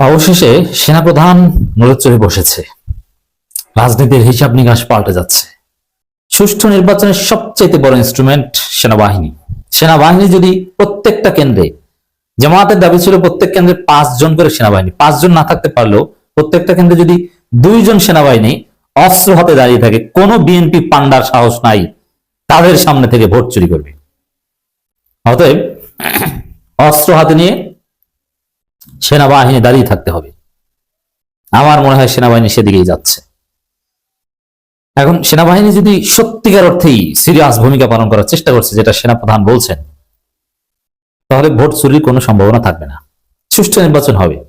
অবশেষে সেনাপ্রধান নড়েচড়ে বসেছে। রাজনীতির হিসাব নিকাশ পাল্টে যাচ্ছে। সুষ্ঠু নির্বাচনের সবচেয়ে বড় ইনস্ট্রুমেন্ট সেনাবাহিনী। সেনাবাহিনী যদি প্রত্যেকটা কেন্দ্রে জামাতের দাবি ছিল প্রত্যেক কেন্দ্রে পাঁচজন করে সেনাবাহিনী, পাঁচজন না থাকতে পারলেও প্রত্যেকটা কেন্দ্রে যদি দুইজন সেনাবাহিনী অস্ত্র হাতে দাঁড়িয়ে থাকে, কোনো বিএনপি পান্ডার সাহস নাই, তাদের সামনে থেকে ভোট চুরি করবে। অতএব অস্ত্র হাতে নিয়ে সেনাবাহিনী দাঁড়িয়ে থাকতে হবে। আমার মনে হয় সেনাবাহিনী সেদিকেই যাচ্ছে। এখন সেনাবাহিনী যদি সত্যিকার অর্থেই সিরিয়াস ভূমিকা পালন করার চেষ্টা করছে, যেটা সেনাপ্রধান বলছেন, তাহলে ভোট চুরির কোনো সম্ভাবনা থাকবে না। সুষ্ঠু নির্বাচন হবে।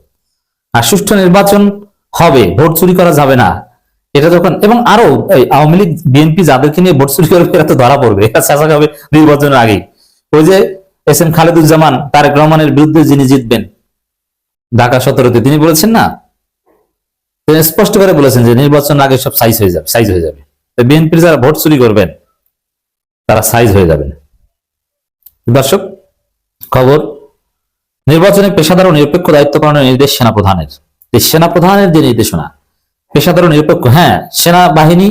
আর সুষ্ঠু নির্বাচন হবে, ভোট চুরি করা যাবে না। এটা যখন, এবং আরও আওয়ামী লীগ, বিএনপি যাদেরকে নিয়ে ভোট চুরি করবে, এরা তো ধরা পড়বে। চেঁচা হবে নির্বাচনের আগেই। ওই যে এস এম খালেদুজ্জামান, তারেক রহমানের বিরুদ্ধে যিনি জিতবেন ঢাকা সতেরোতে তিনি বলেছেন না? তিনি স্পষ্ট করে বলেছেন যে নির্বাচন আগে সব সাইজ হয়ে যাবে সাইজ হয়ে যাবে। বিএনপির যারা ভোট চুরি করবেন, তারা সাইজ হয়ে যাবেন। দর্শক, খবর, নির্বাচনে পেশাদার ও নিরপেক্ষ দায়িত্ব পালনের নির্দেশ সেনাপ্রধানের। সেনাপ্রধানের যে নির্দেশনা, পেশাদার ও নিরপেক্ষ হ্যাঁ সেনাবাহিনী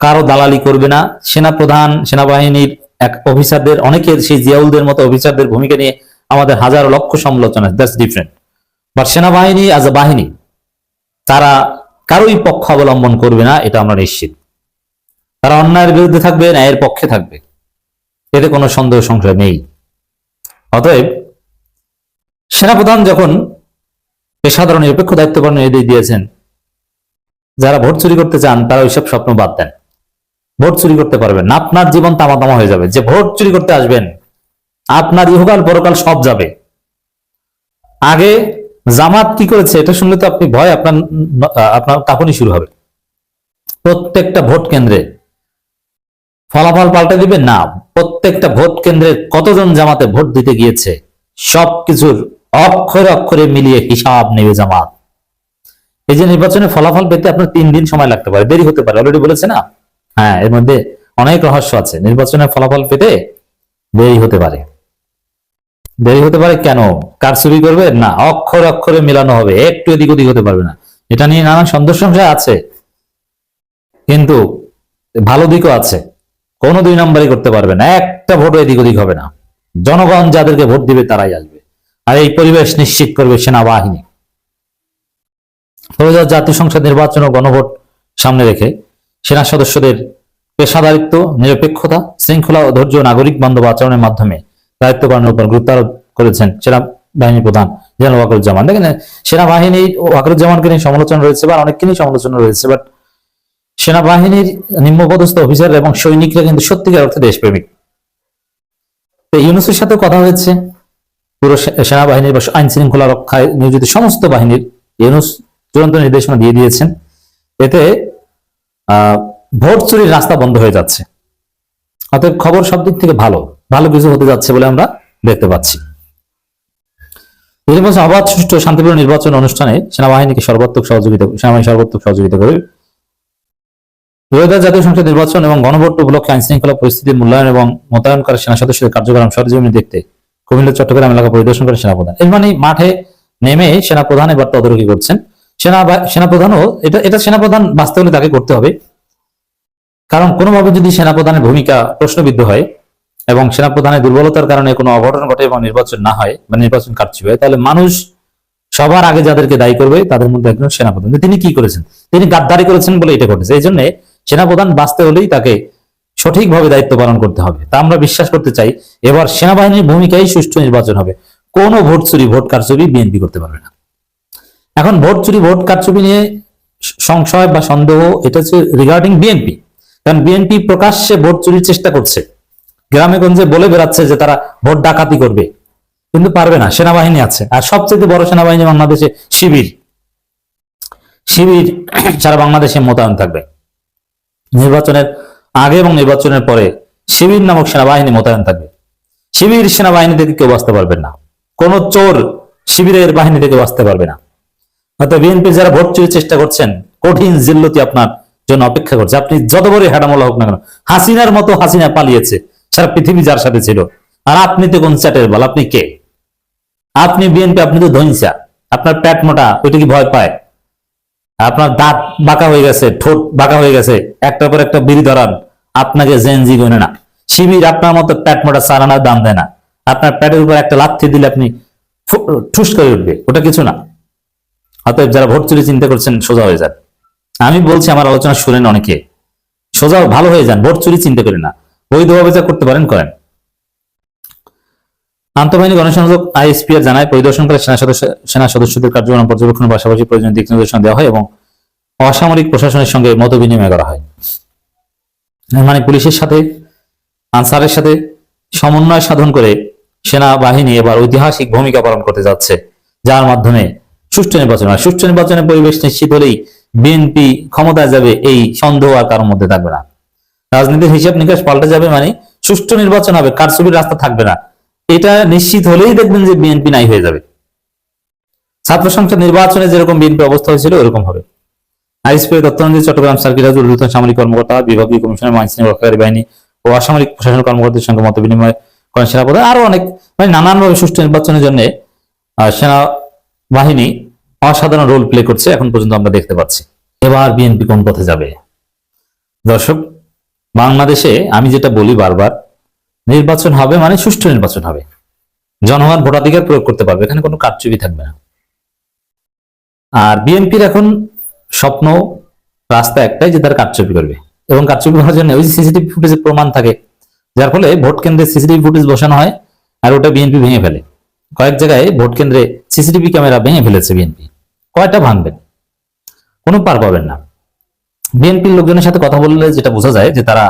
কারও দালালি করবে না। সেনাপ্রধান, সেনাবাহিনীর এক অফিসারদের, অনেকে সেই জিয়াউলদের মতো অফিসারদের ভূমিকা নিয়ে আমাদের হাজার লক্ষ সমালোচনা দ্যাটস ডিফারেন্ট বাট সেনাবাহিনী অ্যাজ এ বাহিনী, তারা কারোই পক্ষ অবলম্বন করবে না, এটা আমরা নিশ্চিত। তারা অন্যায়ের বিরুদ্ধে থাকবে, ন্যায়ের পক্ষে থাকবে। এতে কোনো সন্দেহ সংশয় নেই। অতএব সেনাপ্রধান যখন পেশাদার নিরপেক্ষ দায়িত্ব পালনের নির্দেশ দিয়েছেন, যারা ভোট চুরি করতে চান, তারা ওইসব স্বপ্ন বাদ দেন। ভোট চুরি করতে পারবেন আপনার জীবন তামা তামা হয়ে যাবে। যে ভোট চুরি করতে আসবেন আপনার ইহকাল পরকাল সব যাবে। আগে জামাত কি করেছে, এটা শুনলে তো আপনি ভয়, আপনার আপনার কাঁপুনি শুরু হবে। প্রত্যেকটা ভোট কেন্দ্রে ফলাফল পাল্টে দিবে? না, প্রত্যেকটা ভোট কেন্দ্রে কতজন জামাতে ভোট দিতে গিয়েছে, সবকিছুর অক্ষরে অক্ষরে মিলিয়ে হিসাব নেবে জামাত। এই যে নির্বাচনে ফলাফল পেতে আপনার তিন দিন সময় লাগতে পারে, দেরি হতে পারে। অলরেডি বলেছে না? হ্যাঁ এর মধ্যে অনেক রহস্য আছে। নির্বাচনের ফলাফল পেতে দেরি হতে পারে। দেরি হতে পারে কেন? কার চুরি করবে? না, অক্ষর অক্ষরে মেলানো হবে, একটু এদিক ওদিক হতে পারবে না। এটা নিয়ে নানান সন্দেহ সংশয় আছে। কিন্তু ভালো দিকও আছে। কোনো দুই নম্বরই করতে পারবে না, একটা ভোটও এদিক ওদিক হবে না। জনগণ যাদেরকে ভোট দিবে, তারাই আসবে। আর এই পরিবেশ নিশ্চিত করবে সেনাবাহিনী। জাতীয় সংসদ নির্বাচন ও গণভোট সামনে রেখে সেনা সদস্যদের পেশাদারিত্ব, নিরপেক্ষতা, শৃঙ্খলা ও ধৈর্য নাগরিক বান্ধব আচরণের মাধ্যমে দায়িত্ব পালনের উপর গুরুত্ব আরোপ করেছেন সেনা বাহিনী প্রধান জেনারেল ওয়াকরুজ্জামান। দেখেন সেনাবাহিনী ওয়াকরুজ্জামানকে নিয়ে সমালোচনা রয়েছে বা অনেককে নিয়ে সমালোচনা রয়েছে বাট সেনাবাহিনীর নিম্নপদস্থ অফিসার এবং সৈনিকরা কিন্তু সত্যিকার অর্থে দেশপ্রেমিক। ইউনুসের সাথে কথা হয়েছে, পুরো সেনাবাহিনীর বা আইন শৃঙ্খলা রক্ষায় নিয়োজিত সমস্ত বাহিনীর ইউনুস চূড়ান্ত নির্দেশনা দিয়ে দিয়েছেন। এতে ভোট চুরির রাস্তা বন্ধ হয়ে যাচ্ছে। অতএব খবর সব দিক থেকে ভালো। ভালো কিছু হতে যাচ্ছে বলে আমরা দেখতে পাচ্ছি। অবাধ সুষ্ঠু শান্তিপূর্ণ নির্বাচন অনুষ্ঠানে সেনাবাহিনীকে সর্বাত্মক সহযোগিতা সেনাবাহিনী সর্বাত্মক সহযোগিতা করবে জাতীয় সংসদ নির্বাচন এবং গণভোট উপলক্ষে আইন শৃঙ্খলা পরিস্থিতির মূল্যায়ন এবং মোতায়েন করে সেনা সদস্যদের কার্যক্রম সরজমিনে দেখতে কুমিল্লা, চট্টগ্রাম এলাকা পরিদর্শন করে সেনাপ্রধান। এর মানে মাঠে নেমে সেনাপ্রধান এবার তদারকি করছেন। সেনা সেনাপ্রধানও এটা এটা সেনাপ্রধান হলে তাকে করতে হবে। কারণ কোনোভাবে যদি সেনাপ্রধানের ভূমিকা প্রশ্নবিদ্ধ হয় এবং সেনাপ্রধানের দুর্বলতার কারণে কোনো অঘটন ঘটে এবং নির্বাচন না হয় বা নির্বাচন কাটছি হয়, তাহলে মানুষ সবার আগে যাদেরকে দায়ী করবে, তাদের মধ্যে একজন সেনাপ্রধান। তিনি কি করেছেন? তিনি গাদ্দারি করেছেন বলে এটা ঘটেছে। এই জন্য সেনাপ্রধান বাঁচতে হলেই তাকে সঠিকভাবে দায়িত্ব পালন করতে হবে। তা আমরা বিশ্বাস করতে চাই, এবার সেনাবাহিনীর ভূমিকাই সুষ্ঠু নির্বাচন হবে। কোনো ভোট চুরি, ভোট কারচুপি বিএনপি করতে পারবে না। এখন ভোট চুরি, ভোট কারচুপি নিয়ে সংশয় বা সন্দেহ, এটা হচ্ছে রিগার্ডিং বিএনপি। কারণ বিএনপি প্রকাশ্যে ভোট চুরির চেষ্টা করছে। গ্রামে গঞ্জে বলে বেড়াচ্ছে যে তারা ভোট ডাকাতি করবে। কিন্তু পারবে না, সেনাবাহিনী আছে। আর সবচেয়ে বড় সেনাবাহিনী বাংলাদেশে শিবির। শিবির সারা বাংলাদেশে মোতায়েন থাকবে। নির্বাচনের আগে এবং নির্বাচনের পরে শিবির নামক সেনাবাহিনী মোতায়েন থাকবে। শিবির সেনাবাহিনী থেকে কেউ বাঁচতে পারবেন না। কোন চোর শিবিরের বাহিনী থেকে বাঁচতে পারবে না। হয়তো বিএনপি যারা ভোট চুরির চেষ্টা করছেন, কঠিন জিল্লতি আপনার জন্য অপেক্ষা করছে। আপনি যত বড় হেডামলা হোক না কেন, হাসিনার মতো হাসিনা পালিয়েছে। সারা পৃথিবী যার সাথে ছিল। আর আপনি তো কোন চ্যাটের বল? আপনি কে? আপনি বিএনপি আপনি তো ধৈঞ্চা আপনার পেট মোটা, ওইটা কি ভয় পায়? আপনার দাঁত বাঁকা হয়ে গেছে, ঠোঁট বাঁকা হয়ে গেছে, একটার পর একটা বিড়ি ধরান, আপনাকে জেনজি গনে না। শিবির আপনার মতো পেট মোটা সারানার দাম দেয় না। আপনার পেটের উপর একটা লাথি দিলে আপনি ঠুস করে উঠবে। ওটা কিছু না। অতএব যারা ভোট চুরি চিন্তা করছেন, সোজা হয়ে যান। আমি বলছি, আমার আলোচনা শুনেন অনেকে। সোজা ভালো হয়ে যান, ভোট চুরি চিন্তা করেন না। বৈধভাবে যা করতে পারেন, করেন। আন্তঃবাহিনী গণসংযোগ আইএসপিআর জানায় পরিদর্শন করে সেনা সদস্য সেনা সদস্যদের কার্যক্রম পর্যবেক্ষণের পাশাপাশি প্রয়োজনীয় দিক নির্দেশনা দেওয়া হয় এবং অসামরিক প্রশাসনের সঙ্গে মত বিনিময় করা হয়। মানে পুলিশের সাথে, আনসারের সাথে সমন্বয় সাধন করে সেনাবাহিনী এবার ঐতিহাসিক ভূমিকা পালন করতে যাচ্ছে, যার মাধ্যমে সুষ্ঠু নির্বাচন হয়। সুষ্ঠু নির্বাচনের পরিবেশ নিশ্চিত হলেই বিএনপি ক্ষমতায় যাবে, এই সন্দেহ আর কারোর মধ্যে থাকবে না। রাজনীতির হিসাব নিকাশ পাল্টে যাবে মানে সুষ্ঠু নির্বাচন হবে, কারচুপির রাস্তা থাকবে না। এটা নিশ্চিত হলেই দেখবেন যে বিএনপি নাই হয়ে যাবে। ছাত্র সংসদ নির্বাচনে যেরকম বিএনপি অবস্থা হয়েছিল, ওরকম হবে। চট্টগ্রাম সামরিক কর্মকর্তা, বিভাগীয় বাহিনী ও অসামরিক প্রশাসন কর্মকর্তাদের সঙ্গে মত বিনিময় করেন সেনাপতি। আরও অনেক মানে নানানভাবে সুষ্ঠু নির্বাচনের জন্য সেনা বাহিনী অসাধারণ রোল প্লে করছে, এখন পর্যন্ত আমরা দেখতে পাচ্ছি। এবার বিএনপি কোন পথে যাবে? দর্শক বাংলাদেশে আমি যেটা বলি বারবার, নির্বাচন হবে মানে সুষ্ঠু নির্বাচন হবে। জনগণ ভোটাধিকার প্রয়োগ করতে পারবে, এখানে কোনো কারচুপি থাকবে না। আর বিএনপির এখন স্বপ্ন, রাস্তা একটাই যে তারা কারচুপি করবে। এবং কারচুপি করার জন্য ওই সিসিটিভি ফুটেজের প্রমাণ থাকে, যার ফলে ভোট কেন্দ্রে সিসিটিভি ফুটেজ বসানো হয় আর ওটা বিএনপি ভেঙে ফেলে। কয়েক জায়গায় ভোট কেন্দ্রে সিসিটিভি ক্যামেরা ভেঙে ফেলেছে বিএনপি। কয়টা ভাঙবেন? কোনো পার পাবেন না। বিএনপির লোকজনের সাথে কথা বললে যেটা বোঝা যায় যে তারা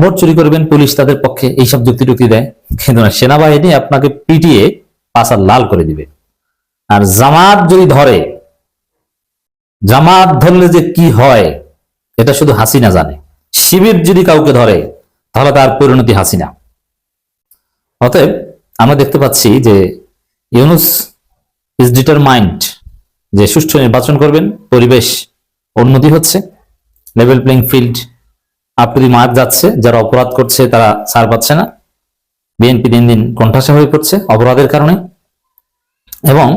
ভোট চুরি করবেন, পুলিশ তাদের পক্ষে এইসব যুক্তি টুক্তি দেয়। কিন্তু না, সেনাবাহিনী আপনাকে পিটিয়ে পাশার লাল করে দিবে। আর জামাত যদি ধরে, জামাত ধরলে যে কি হয়, এটা শুধু হাসিনা জানে। শিবির যদি কাউকে ধরে, তাহলে তার পরিণতি হাসিনা। অতএব আমরা দেখতে পাচ্ছি যে ইউনুস ইজ ডিটারমাইন্ড যে সুষ্ঠু নির্বাচন করবেন, পরিবেশ উন্নতি হচ্ছে লেভেল প্লেইং ফিল্ড আপনি মার্ক যাচ্ছে, যারা অপরাধ করছে, তারা ছাড় পাচ্ছে না। বিএনপি দিন দিন কণ্ঠাসা হয়ে পড়ছে অপরাধের কারণে। এবং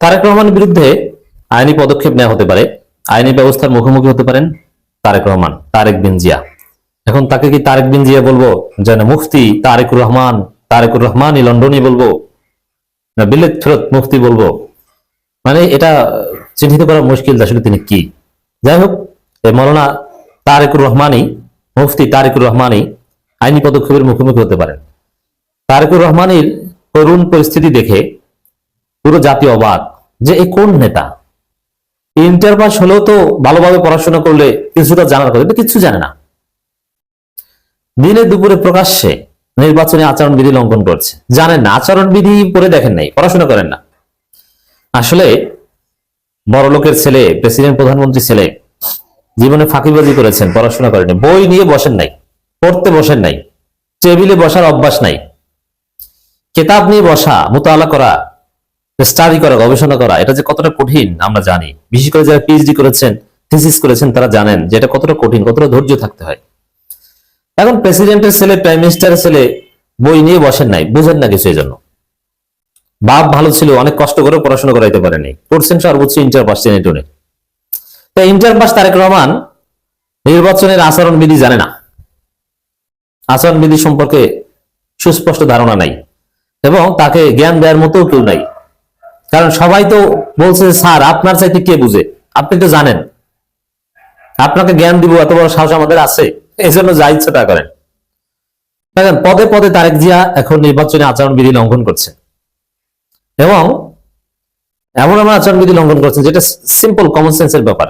তারেক রহমানের বিরুদ্ধে আইনি পদক্ষেপ নেওয়া হতে পারে। আইনি ব্যবস্থার মুখোমুখি হতে পারেন তারেক রহমান, তারেক বিন জিয়া। এখন তাকে কি তারেক বিন জিয়া বলব? যে না মুফতি তারেকুর রহমান, তারেকুর রহমানই লন্ডনই বলব? না, বিলেত ফেরত মুফতি বলব? মানে এটা চিহ্নিত করা মুশকিল, আসলে তিনি কি? যাই হোক মৌলানা তারেকুর রহমানই, মুফতি তারেকুর রহমানই আইনি পদক্ষেপের মুখোমুখি হতে পারেন। তারেকুর রহমানের করুণ পরিস্থিতি দেখে পুরো জাতীয় অবাক যে এই কোন নেতা? ইন্টার পাস হলেও তো ভালোভাবে পড়াশোনা করলে কিছুটা জানার কথা কিচ্ছু জানে না। দিনে দুপুরে প্রকাশ্যে নির্বাচনী আচরণবিধি লঙ্ঘন করছে। জানেন না, আচরণবিধি পড়ে দেখেন নাই, পড়াশোনা করেন না। আসলে বড় লোকের ছেলে, প্রেসিডেন্ট প্রধানমন্ত্রী ছেলে, জীবনে ফাঁকিবাজি করেছেন, পড়াশোনা করেনি বই নিয়ে বসেন নাই, পড়তে বসেন নাই, টেবিলে বসার অভ্যাস নাই, কেতাব নিয়ে বসা, মোতালা করা, স্টাডি করা, গবেষণা করা, এটা যে কতটা কঠিন আমরা জানি। বিশেষ করে যারা পিএইচডি করেছেন থিসিস করেছেন, তারা জানেন যে এটা কতটা কঠিন, কতটা ধৈর্য থাকতে হয়। এখন প্রেসিডেন্টের ছেলে প্রাইম মিনিস্টারের ছেলে, বই নিয়ে বসেন নাই, বুঝেন না কিছু এই জন্য বাপ ভালো ছিল, অনেক কষ্ট করে পড়াশোনা করাইতে পারেনি। পড়ছেন সর্বোচ্চ ইন্টার পাস টেনে তাই ইন্টার পাস তারেক রহমান নির্বাচনের আচরণবিধি জানে না। আচরণবিধি সম্পর্কে সুস্পষ্ট ধারণা নাই এবং তাকে জ্ঞান দেওয়ার মতো কেউ নাই। কারণ সবাই তো বলছে স্যার, আপনার চাইতে কে বুঝে? আপনি তো জানেন। আপনাকে জ্ঞান দিব, এত বড় সাহস আমাদের আছে। এই জন্য যা ইচ্ছা তা করেন। দেখেন, পদে পদে তারেক জিয়া এখন নির্বাচনী আচরণবিধি লঙ্ঘন করছে এবং এমন এমন আচরণবিধি লঙ্ঘন করছেন যেটা সিম্পল কমন সেন্সের ব্যাপার।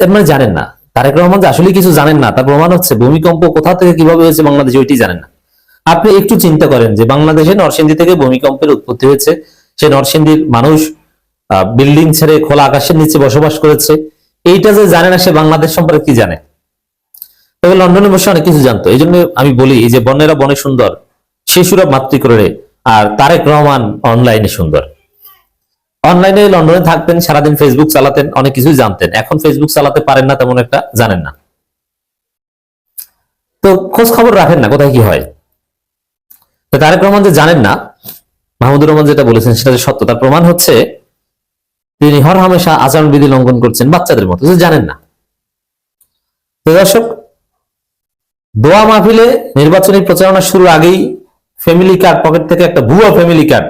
এর মানে জানেন না। তারেক রহমান যে আসলে কিছু জানেন না, তার প্রমাণ হচ্ছে ভূমিকম্প কোথা থেকে কীভাবে হয়েছে বাংলাদেশে ওইটি জানেন না। আপনি একটু চিন্তা করেন যে বাংলাদেশে নরসিংদী থেকে ভূমিকম্পের উৎপত্তি হয়েছে। সে নরসিংদীর মানুষ বিল্ডিং ছেড়ে খোলা আকাশের নিচে বসবাস করেছে। এইটা যে জানে না সে বাংলাদেশ সম্পর্কে কি জানে? তবে লন্ডনে বসে অনেক কিছু জানতো। এই জন্য আমি বলি যে বনেরা বনে সুন্দর, শিশুরা মাতৃকরে আর তারেক রহমান অনলাইনে সুন্দর। অনলাইনে লন্ডনে থাকতেন, সারাদিন ফেসবুক চালাতেন, অনেক কিছুই জানতেন। এখন ফেসবুক চালাতে পারেন না তেমন একটা, জানেন না। তো খোঁজ খবর রাখেন না, কোথায় কি হয়। তো তারেক রহমান যে জানেন না, মাহমুদুর রহমান যেটা বলেছেন সেটা যে সত্য, তার প্রমাণ হচ্ছে তিনি হর হামেশা আচরণবিধি লঙ্ঘন করছেন বাচ্চাদের মতো যে জানেন না। তো দর্শক, দোয়া মাহফিলে নির্বাচনী প্রচারণা শুরুর আগেই ফ্যামিলি কার্ড পকেট থেকে একটা ভুয়া ফ্যামিলি কার্ড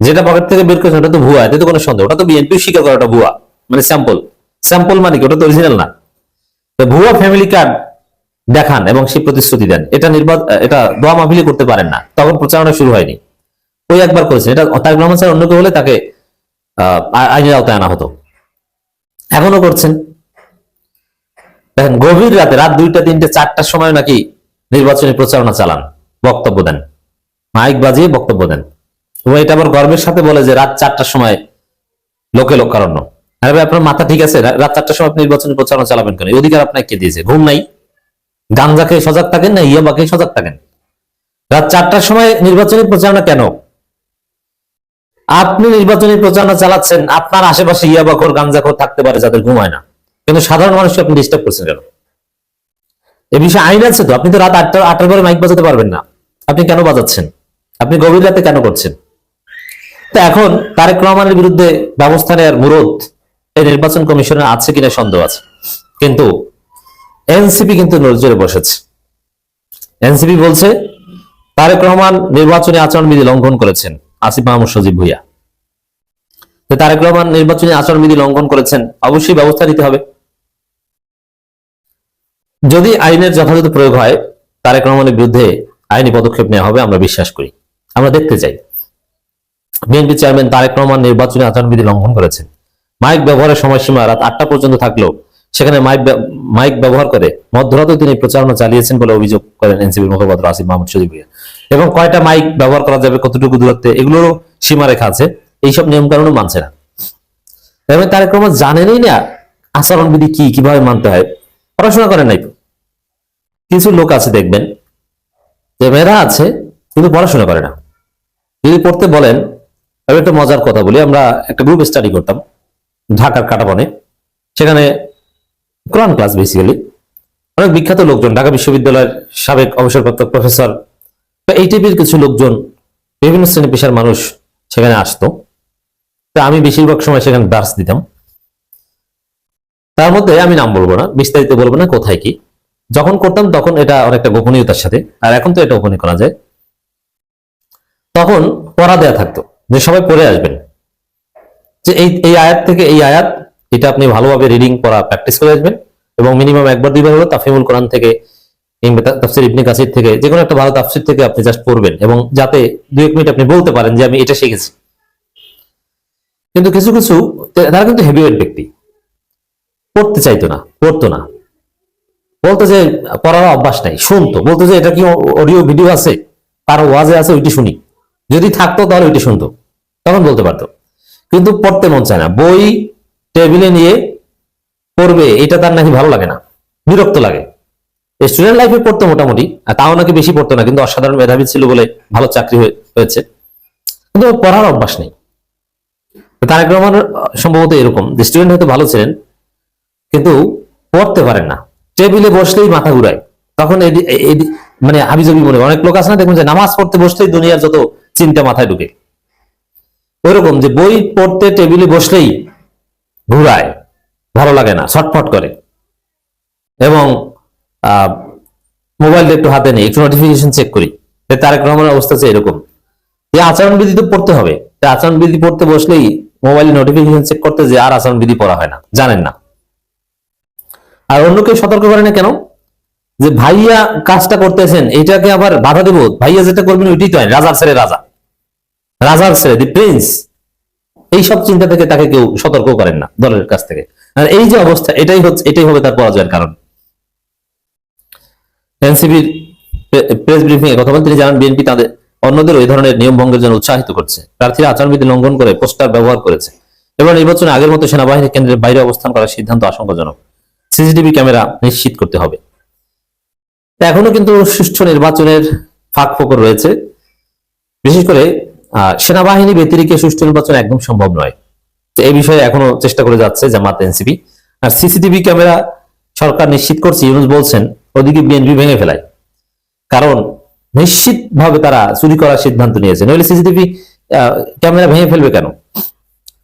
যেটা পকেট থেকে বের করেছে, ওটা তো ভুয়া এতে তো কোনো সন্দেহ ওটা তো বিএনপি স্বীকার করা, ওটা ভুয়া। মানে স্যাম্পল স্যাম্পল মানে কি? ওটা তো অরিজিনাল না। তো ভুয়া ফ্যামিলি কার্ড দেখান এবং সেই প্রতিশ্রুতি দেন। এটা নির্বাচন এটা দোয়া মাহফিলি করতে পারেন না। তখন প্রচারণা শুরু হয়নি। ওই একবার করেছেন এটা তারেক রহমান স্যার অন্য কেউ হলে তাকে আইনের আওতায় আনা হতো। এখনও করছেন। দেখেন, গভীর রাতে রাত দুইটা, তিনটে, চারটার সময় নাকি নির্বাচনী প্রচারণা চালান। বক্তব্য দেন। মাইক বাজিয়ে বক্তব্য দেন। এবং এটা আবার গর্বের সাথে বলে যে রাত চারটার সময় লোকে লোক কারণ আরে ভাই, আপনার মাথা ঠিক আছে? রাত চারটার সময় আপনি নির্বাচনী প্রচারণা চালাবেন কেন? এই অধিকার আপনাকে কে দিয়েছে? ঘুম নাই। গাঞ্জা খেয়ে সজাগ থাকেন না ইয়াবা খেয়ে সজাগ থাকেন। রাত চারটার সময় নির্বাচনী প্রচারণা কেন? আপনি নির্বাচনী প্রচারণা চালাচ্ছেন, আপনার আশেপাশে ইয়াবাখোর গাঞ্জাখোর থাকতে পারে, যাদের ঘুম হয় না। কিন্তু সাধারণ মানুষকে আপনি ডিস্টার্ব করছেন কেন? এ বিষয়ে আইন আছে তো? আপনি তো রাত আটটা আটটার পরে মাইক বাজাতে পারবেন না। আপনি কেন বাজাচ্ছেন? আপনি গভীর রাতে কেন করছেন? তো এখন তারেক রহমানের বিরুদ্ধে ব্যবস্থা নেওয়ার মুরদ এই নির্বাচন কমিশনের আছে কিনা সন্দেহ আছে। কিন্তু এনসিপি কিন্তু নজরে বসেছে। এনসিপি বলছে, তারেক রহমান নির্বাচনী আচরণবিধি লঙ্ঘন করেছেন, আসিফ মাহমুদ সজীব ভুইয়া। তারেক রহমান নির্বাচনী আচরণবিধি লঙ্ঘন করেছেন, অবশ্যই ব্যবস্থা নিতে হবে। যদি আইনের যথাযথ প্রয়োগ হয়, তারেক রহমানের বিরুদ্ধে আইনি পদক্ষেপ নেওয়া হবে, আমরা বিশ্বাস করি। আমরা দেখতে চাই। বিএনপি চেয়ারম্যান তারেক রহমান নির্বাচনী আচরণবিধি লঙ্ঘন করেছেন। মাইক ব্যবহারের সময়সীমা রাত আটটা পর্যন্ত থাকলেও সেখানে মাইক মাইক ব্যবহার করে মধ্যরাতেও তিনি প্রচারণা চালিয়েছেন বলে অভিযোগ করেন এনসিপির মুখপাত্র আসিফ মাহমুদ ভুঁইয়া। এবং কয়টা মাইক ব্যবহার করা যাবে, কতটুকু দূরত্বে, এগুলোরও সীমারেখা আছে। এইসব নিয়ম কানুনও মানছে না। এবং তারেক রহমান জানেনই না আচরণবিধি কি, কীভাবে মানতে হয়। পড়াশোনা করেন নাই কিছু লোক আছে দেখবেন। যে মেয়েরা আছে, কিন্তু পড়াশোনা করে না। যদি পড়তে বলেন আমি একটা মজার কথা বলি। আমরা একটা গ্রুপ স্টাডি করতাম, ঢাকার কাটাবনে। সেখানে কোরআন ক্লাস বেসিক্যালি অনেক বিখ্যাত লোকজন, ঢাকা বিশ্ববিদ্যালয়ের সাবেক অবসরপ্রাপ্ত প্রফেসর বা এই টাইপের কিছু লোকজন, বিভিন্ন শ্রেণি পেশার মানুষ সেখানে আসতো। তা আমি বেশিরভাগ সময় সেখানে দাস দিতাম। তার মধ্যে আমি নাম বলব না, বিস্তারিত বলব না কোথায় কি। যখন করতাম তখন এটা অনেকটা গোপনীয়তার সাথে। আর এখন তো এটা ওপেনে করা যায়। তখন পড়া দেয়া থাকতো, যে সবাই পড়ে আসবেন। যে এই এই আয়াত থেকে এই আয়াত, এটা আপনি ভালোভাবে রিডিং পড়া প্র্যাকটিস করে আসবেন এবং মিনিমাম একবার দুইবার হলো তাফিমুল কোরআন থেকে তাফসির ইবনে কাসির থেকে যে কোনো একটা ভালো তাফসির থেকে আপনি জাস্ট পড়বেন এবং যাতে দুই এক মিনিট আপনি বলতে পারেন যে আমি এটা শিখেছি। কিন্তু কিছু কিছু তারা কিন্তু হেভিওয়েট ব্যক্তি। পড়তে চাইতো না, পড়তো না। বলতো যে পড়ার অভ্যাস নাই, শুনতো। বলতো যে এটা কি অডিও ভিডিও আছে? কারও ওয়াজে আছে, ওইটি শুনি। যদি থাকতো তাহলে ওইটা শুনতো। তখন বলতে পারতো। কিন্তু পড়তে মন চায় না। বই টেবিলে নিয়ে পড়বে, এটা তার নাকি ভালো লাগে না। বিরক্ত লাগে। স্টুডেন্ট লাইফে পড়তো মোটামুটি তাও নাকি বেশি পড়তো না, কিন্তু অসাধারণ মেধাবী ছিল বলে ভালো চাকরি হয়েছে। কিন্তু পড়ার অভ্যাস নেই। তারেক রহমান সম্ভবত এরকম, যে স্টুডেন্ট হয়তো ভালো ছিলেন, কিন্তু পড়তে পারেন না। টেবিলে বসলেই মাথা ঘুরায়। তখন মানে হাবিজাবি মনে অনেক লোক আছে না দেখুন যে নামাজ পড়তে বসলেই দুনিয়ার যত চিন্তা মাথায় ঢুকে। ওইরকম যে বই পড়তে টেবিলে বসলেই ঘুরায়, ভালো লাগে না, ছটফট করে। এবং মোবাইলটা একটু হাতে নেই একটু নোটিফিকেশন চেক করি তারেক রহমানের অবস্থা হচ্ছে এরকম। যে আচরণবিধি তো পড়তে হবে। আচরণবিধি পড়তে বসলেই মোবাইলে নোটিফিকেশন চেক করতে যে আর আচরণবিধি পড়া হয় না, জানেন না। আর অন্য কেউ সতর্ক করে না কেন? যে ভাইয়া কাজটা করতেছেন, এটাকে আবার বাধা দেব? ভাইয়া যেটা করবেন, ওইটাই তো রাজার ছেলে রাজা। রাজার ছেলে দি প্রিন্স এই সব চিন্তা থেকে তাকে কেউ সতর্ক করেন না, দলের কাছ থেকে। আর এই যে অবস্থা, এটাই হচ্ছে, এটাই হবে তার পরাজয়ের কারণ। এনসিবির প্রেস ব্রিফিং এ কথা বলে তিনি জানান, বিএনপি তাদের অন্যদের ওই ধরনের নিয়ম ভঙ্গের জন্য উৎসাহিত করছে। প্রার্থীরা আচরণবিধি লঙ্ঘন করে পোস্টার ব্যবহার করেছে। এবার নির্বাচনে আগের মতো সেনাবাহিনী কেন্দ্রের বাইরে অবস্থান করার সিদ্ধান্ত আশঙ্কাজনক। সিসিটিভি ক্যামেরা নিশ্চিত করতে হবে। এখনও কিন্তু সুষ্ঠু নির্বাচনের ফাঁক ফোকর রয়েছে। বিশেষ করে সেনাবাহিনী ব্যতিরিকে সুষ্ঠু নির্বাচন একদম সম্ভব নয়। তো এই বিষয়ে এখনও চেষ্টা করে যাচ্ছে জামাত এনসিপি। আর সিসিটিভি ক্যামেরা সরকার নিশ্চিত করছে, ইউনুস বলছেন, ওদিকে বিএনপি ভেঙে ফেলায়। কারণ নিশ্চিতভাবে তারা চুরি করার সিদ্ধান্ত নিয়েছে। নইলে সিসিটিভি ক্যামেরা ভেঙে ফেলবে কেন?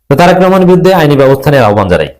তো তারেক রহমানের বিরুদ্ধে আইনি ব্যবস্থা নেওয়ার আহ্বান জানাই।